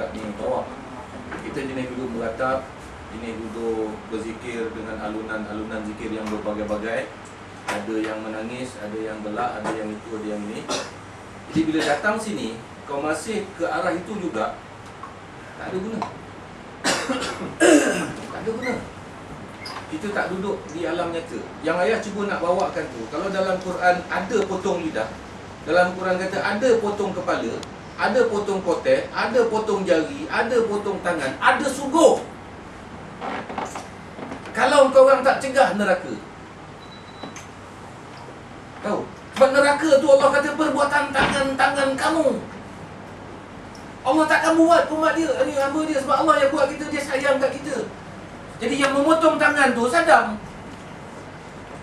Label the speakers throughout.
Speaker 1: budak ni bawa kita jenis duduk beratap jenis duduk berzikir dengan alunan-alunan zikir yang berbagai-bagai. Ada yang menangis, ada yang gelak, ada yang itu, ada yang ini. Jadi bila datang sini kau masih ke arah itu juga tak ada guna. Tak ada guna. Kita tak duduk di alam nyata. Yang ayah cuba nak bawakan tu kalau dalam Quran ada potong lidah dalam Quran kata ada potong kepala ada potong kotek ada potong jari ada potong tangan ada suguh. Kalau kau orang tak cegah neraka. Tahu? Sebab neraka tu Allah kata perbuatan tangan-tangan kamu. Allah takkan buat umat dia Ini hamba dia. Sebab Allah yang buat kita Dia sayang kat kita. Jadi yang memotong tangan tu Saddam.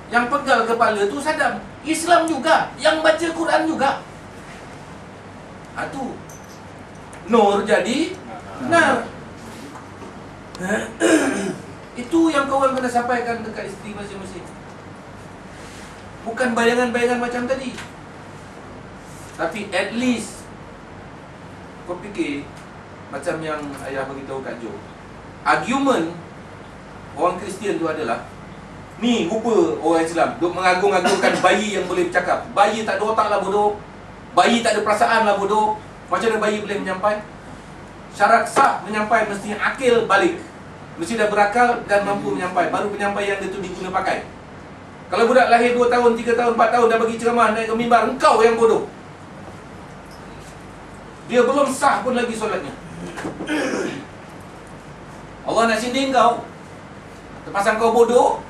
Speaker 1: Yang pegal kepala tu Saddam. Islam juga. Yang baca Quran juga ha, tu Nur jadi Nar. Itu yang kawan kena sampaikan Dekat isteri masing-masing. Bukan bayangan-bayangan macam tadi. Tapi at least kau fikir macam yang ayah beritahu Kak Jo. Argument orang Kristian tu adalah ni rupa orang Islam duk mengagung-agungkan bayi yang boleh bercakap. Bayi tak ada otak lah bodoh bayi tak ada perasaan lah bodoh. Macam mana bayi boleh menyampai? Syarat sah menyampai mesti akil balik. Mesti dah berakal dan mampu menyampai. Baru penyampaian dia tu diguna pakai. Kalau budak lahir 2 tahun, 3 tahun, 4 tahun dah bagi ceramah naik ke mimbar, engkau yang bodoh. Dia belum sah pun lagi solatnya. Allah nak sindir kau. Terpasang kau bodoh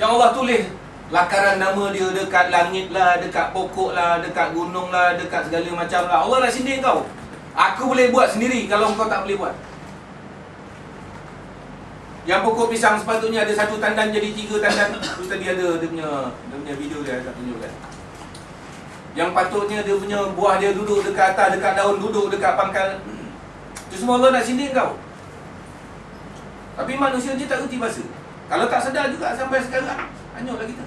Speaker 1: Yang Allah tulis Lakaran nama dia dekat langit lah Dekat pokok lah Dekat gunung lah Dekat segala macam lah Allah nak sindir kau Aku boleh buat sendiri Kalau kau tak boleh buat Yang pokok pisang sepatutnya ada satu tandan jadi tiga tandan Itu tadi ada dia punya, dia punya video dia tak tunjukkan yang patutnya dia punya buah dia duduk dekat atas, dekat daun, duduk dekat pangkal. Itu semua Allah nak sindir kau. Tapi manusia je tak reti bahasa. Kalau tak sedar juga sampai sekarang, hanyutlah kita.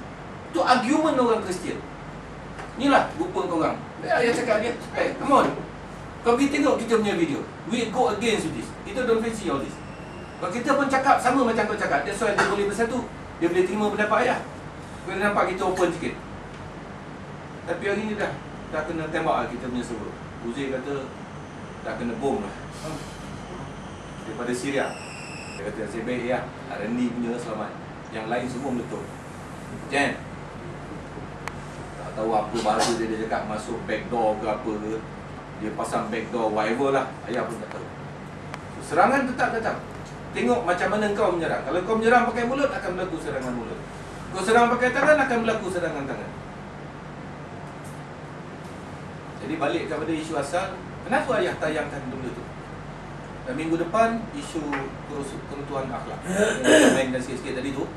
Speaker 1: Itu argument orang Kristian. Inilah rupa kau orang. Ya, ayah cakap dia, hey, come on. Kau pergi tengok kita punya video. We go against this. Kita don't fancy all this. Kalau kita pun cakap sama macam kau cakap, that's why dia boleh bersatu. Dia boleh terima pendapat ayah. Kau nampak kita open sikit. Tapi hari ni dah Dah kena tembak lah kita punya server Uzi kata Dah kena bom lah Daripada Syria Dia kata nasib baik ya R&D punya selamat Yang lain semua Jen Tak tahu apa bahasa dia Dia cakap masuk backdoor ke apa ke Dia pasang backdoor whatever lah Ayah pun tak tahu so, Serangan tetap datang Tengok macam mana kau menyerang Kalau kau menyerang pakai mulut Akan berlaku serangan mulut Kau serang pakai tangan Akan berlaku serangan tangan jadi balik kepada isu asal, kenapa ayah tayangkan benda tu? Dan minggu depan isu kerutuan akhlak. Yang main dan sikit-sikit tadi tu.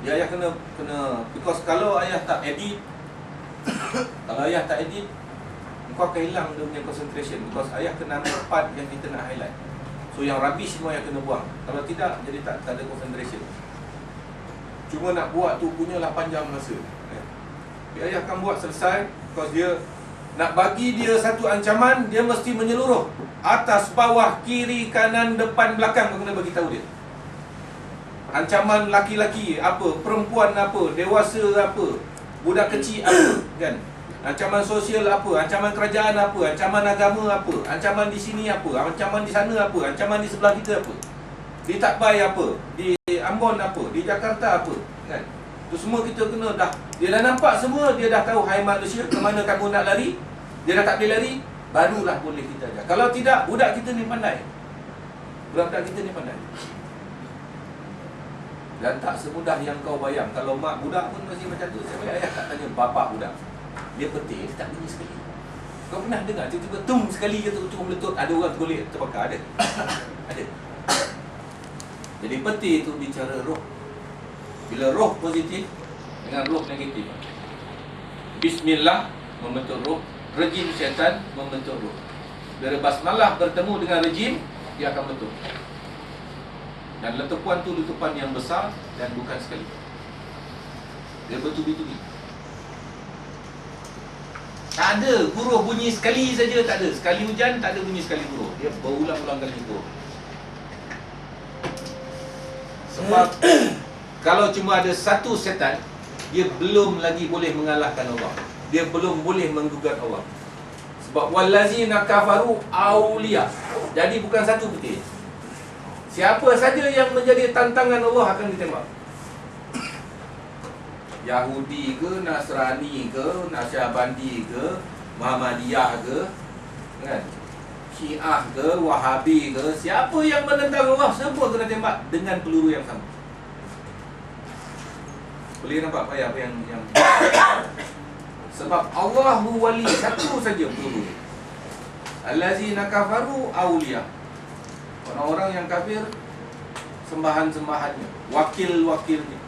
Speaker 1: Dia ayah kena kena because kalau ayah tak edit kalau ayah tak edit kau akan hilang dia punya concentration because ayah kena ambil part yang kita nak highlight. So yang rubbish semua yang kena buang. Kalau tidak jadi tak, tak ada concentration. Cuma nak buat tu punyalah panjang masa. Dia ayah akan buat selesai because dia nak bagi dia satu ancaman dia mesti menyeluruh atas bawah kiri kanan depan belakang kau kena bagi tahu dia ancaman laki-laki apa perempuan apa dewasa apa budak kecil apa kan? Ancaman sosial apa? Ancaman kerajaan apa? Ancaman agama apa? Ancaman di sini apa? Ancaman di sana apa? Ancaman di sebelah kita apa? Di Takbai apa? Di Ambon apa? Di Jakarta apa? Kan? Itu semua kita kena dah dia dah nampak semua dia dah tahu hai manusia ke mana kamu nak lari. Dia dah tak boleh lari Barulah boleh kita ajar. Kalau tidak, budak kita ni pandai. Budak-budak kita ni pandai Dan tak semudah yang kau bayang. Kalau mak budak pun masih macam tu Saya ayah tak tanya bapak budak? Dia petir, dia tak bunyi sekali. Kau pernah dengar tiba-tiba tum sekali je tu Cuma meletup, ada orang tergolek terbakar Ada? Ada. Jadi petir tu bicara roh. Bila roh positif Dengan roh negatif. Bismillah membentuk roh. Rejim syaitan membentuk roh. Bila basmalah bertemu dengan rejim, dia akan bentuk. Dan letupan tu letupan yang besar dan bukan sekali. Dia bertubi-tubi. Tak ada huruf bunyi sekali saja tak ada. Sekali hujan tak ada bunyi sekali huruf. Dia berulang-ulang kali huruf. Sebab kalau cuma ada satu setan, dia belum lagi boleh mengalahkan Allah. Dia belum boleh menggugat Allah. Sebab wallazina kafaru auliya. Jadi bukan satu betul. Siapa saja yang menjadi tantangan Allah akan ditembak. Yahudi ke, Nasrani ke, Nasyabandi ke, Muhammadiyah ke, kan? Syiah ke, Wahabi ke, siapa yang menentang Allah semua kena tembak dengan peluru yang sama. Boleh nampak apa yang yang, yang sebab Allah wali satu saja peluru. Allazina kafaru auliya. Orang-orang yang kafir sembahan-sembahannya, wakil-wakilnya.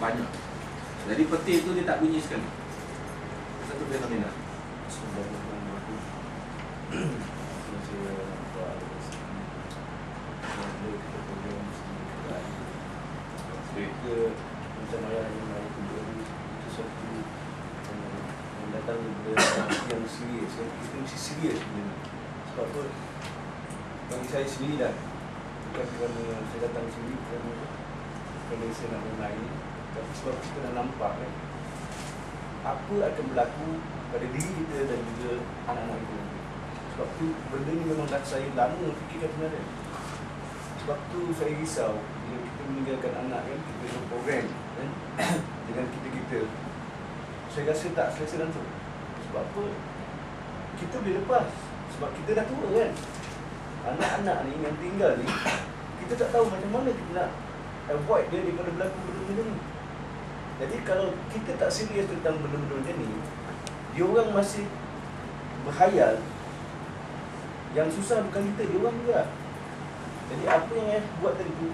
Speaker 1: Banyak. Jadi peti itu dia tak bunyi sekali. Satu fenomena.
Speaker 2: Mereka macam ayah yang Itu satu Yang datang daripada yang serius kita mesti serius ni Sebab apa Bagi saya sendiri dah. Bukan kerana saya datang sini Kerana Kerana saya nak bermain. Tapi sebab kita dah nampak kan Apa akan berlaku pada diri kita dan juga anak-anak kita. Sebab tu benda ni memang dah saya lama fikirkan sebenarnya. Sebab tu saya risau bila kita meninggalkan anak kan kita ada program kan dengan kita kita. Saya rasa tak selesa langsung sebab apa? Kita boleh lepas. Sebab kita dah tua kan anak-anak ni yang tinggal ni kita tak tahu macam mana kita nak avoid dia daripada berlaku benda-benda ni. Jadi kalau kita tak serius tentang benda-benda macam ni dia orang masih berhayal. Yang susah bukan kita dia orang juga. Jadi apa yang ayah buat tadi tu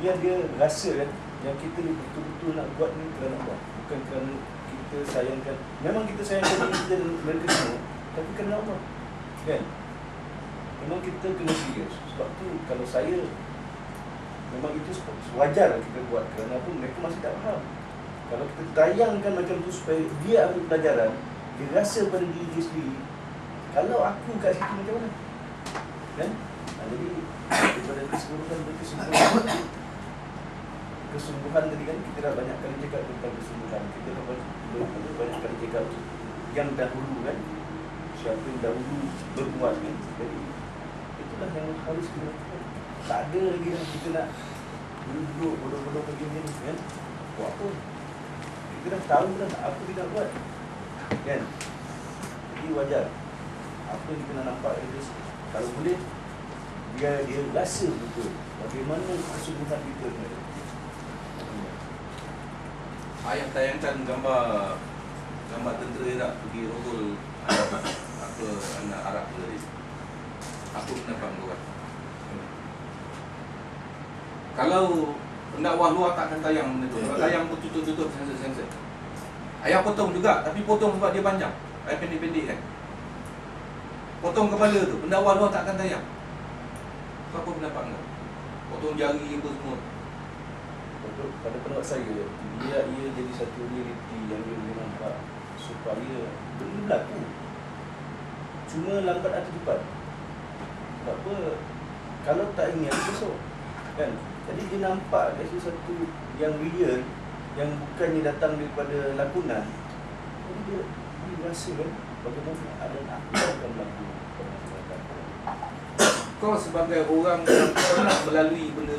Speaker 2: Biar dia rasa kan Yang kita ni betul-betul nak buat ni kerana Allah Bukan kerana kita sayangkan Memang kita sayangkan diri kita dan mereka semua Tapi kerana Allah Kan Memang kita kena serius. Sebab tu kalau saya Memang itu wajar kita buat. Kerana apa? Mereka masih tak faham. Kalau kita tayangkan macam tu Supaya dia ambil pelajaran Dia rasa pada diri dia sendiri Kalau aku kat situ macam mana? Kan? Ha, jadi daripada keseluruhan dan kesimpulan kesungguhan tadi kan kita dah banyak kali cakap tentang kesungguhan. Kita dah banyak, banyak kali cakap yang dahulu kan siapa yang dahulu berbuat kan. Jadi itulah yang harus kita tak ada lagi yang kita nak duduk bodoh-bodoh begini kan buat apa kita dah tahu dah apa kita nak buat kan jadi wajar apa yang kita nak nampak itu kalau boleh dia dia rasa betul bagaimana kesungguhan kita sebenarnya.
Speaker 1: Ayah tayangkan gambar gambar tentera Iraq pergi rogol apa anak Arab tadi. Apa pendapat kau kan? Kalau pendakwah luar tak akan tayang benda tu. Kalau tayang pun tutup-tutup sensor-sensor. Ayah potong juga tapi potong sebab dia panjang. Ayah pendek-pendek kan. Potong kepala tu, pendakwah luar tak akan tayang. Apa pendapat kau? Potong jari apa semua.
Speaker 2: Untuk pada pendapat saya, dia ia jadi satu realiti yang dia boleh nampak supaya benda berlaku. Cuma lambat atau cepat. Sebab apa? Kalau tak ingat besok. Kan? Jadi dia nampak ada sesuatu yang real yang bukannya datang daripada lakonan. Jadi dia, dia rasa kan bagaimana ada apa akan berlaku.
Speaker 1: Kau sebagai orang yang pernah melalui benda